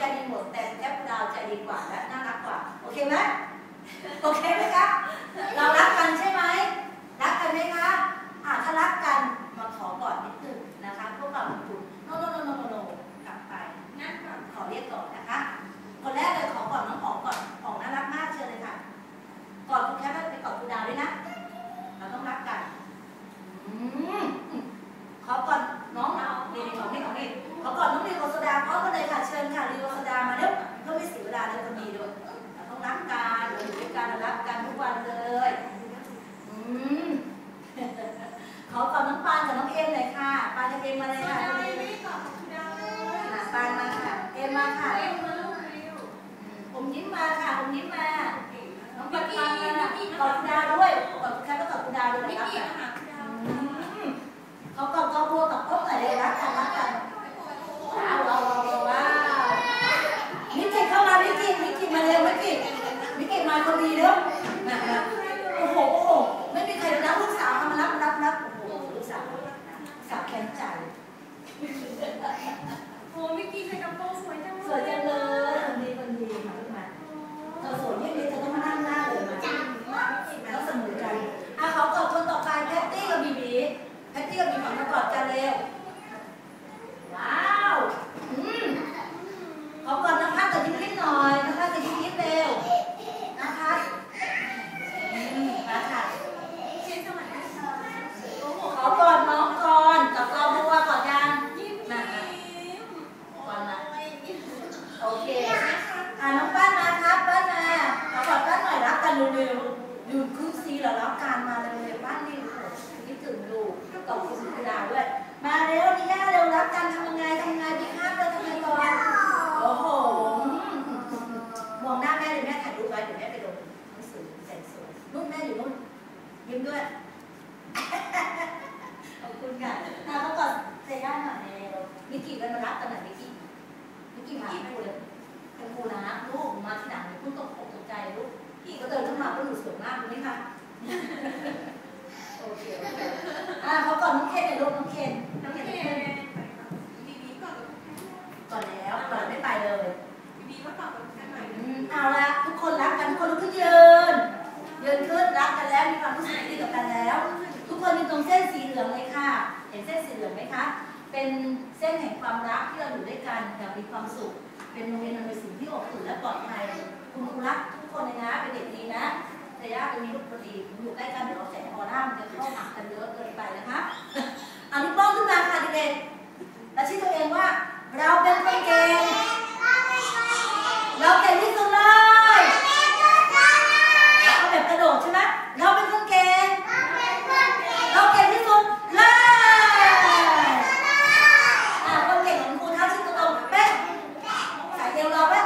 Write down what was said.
จะดีหมดแต่แอปดาวจะดีกว่าและน่ารักกว่า โอเคไหม มมาเลยค่ะพี่ดาปานมาค่ะ เอ็มมาค่ะ อมยิ้มมาค่ะผมยิ้มมา น้องปันปันมาตอบดาวด้วยตอบใครก็ตอบดาวด้วยนะครับเขากอบกอบบัวกับโอ๊กอะไรรักกันรักกันเอาเอาเอาว้าวมิกกี้เข้ามามิกกี้มิกกี้มาเร็วมิกกี้มิกกี้มาคนดีเด้อ เร็วๆอยู่ครึ่งซีเหรอรับการมาเร็วๆป้านนี่โอ้โหคิดถึงลูกขอบคุณคุณดาวด้วย มาเร็วนี่ย่าเร็วรับการทำยังไงทำยังไงดีครับเราทำยังไงก่อนโอ้โหมองหน้าแม่เลยแม่ถ่ายรูปไว้เดี๋ยวแม่ไปลงหนังสือแสนสวยนู่นแม่อยู่นู่นยิ้มด้วย นเส้นสีเหลืองไหมคะ เป็นเส้นแห่งความรักที่เราอยู่ด้วยกันอย่างมีความสุข เป็นโรงเรียนมันเป็นสิ่งที่อบอุ่นและปลอดภัย คุณครูรักทุกคนเลยนะ เป็นเด็กดีนะแต่ยาเป็นมีลูกพอดีอยู่ใกล้กันเดี๋ยวเราแสงออร่ามันจะเข้าหากันเยอะเกินไปนะคะ தேவனாவே